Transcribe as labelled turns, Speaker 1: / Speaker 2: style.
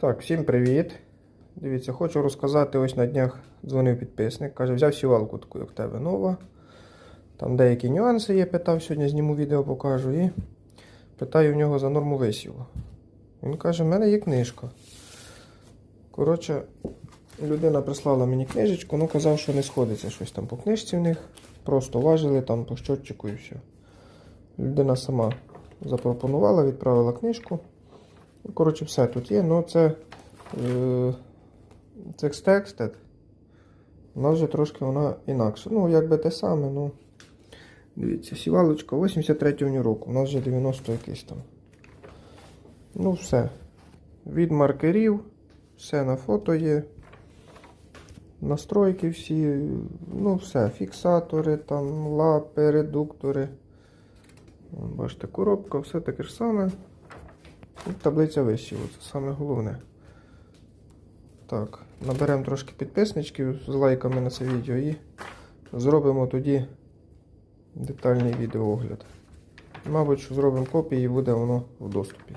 Speaker 1: Так, всім привіт. Дивіться, хочу розказати, ось на днях дзвонив підписник. Каже, взяв сівалку таку, як в тебе нова. Там деякі нюанси є, питав, сьогодні зніму відео, покажу. І питаю в нього за норму висіву. Він каже, в мене є книжка. Коротше, людина прислала мені книжечку, ну казав, що не сходиться щось там по книжці в них. Просто важили там по щотчику і все. Людина сама запропонувала, відправила книжку. Ну, Коротше, все тут є, але це е. У нас вже трошки вона інакша. Ну, якби те саме, ну. Дивіться, сівалочка 83-го року, у нас вже 90 якийсь там. Ну, все. Від маркерів, все на фото є. Настройки всі, ну все, фіксатори, там, лапи, редуктори. Бачите, коробка, все таке ж саме. І таблиця висіву, це саме головне. Так, наберемо трошки підписничків з лайками на це відео і зробимо тоді детальний відеоогляд. Мабуть, що зробимо копії і буде воно в доступі.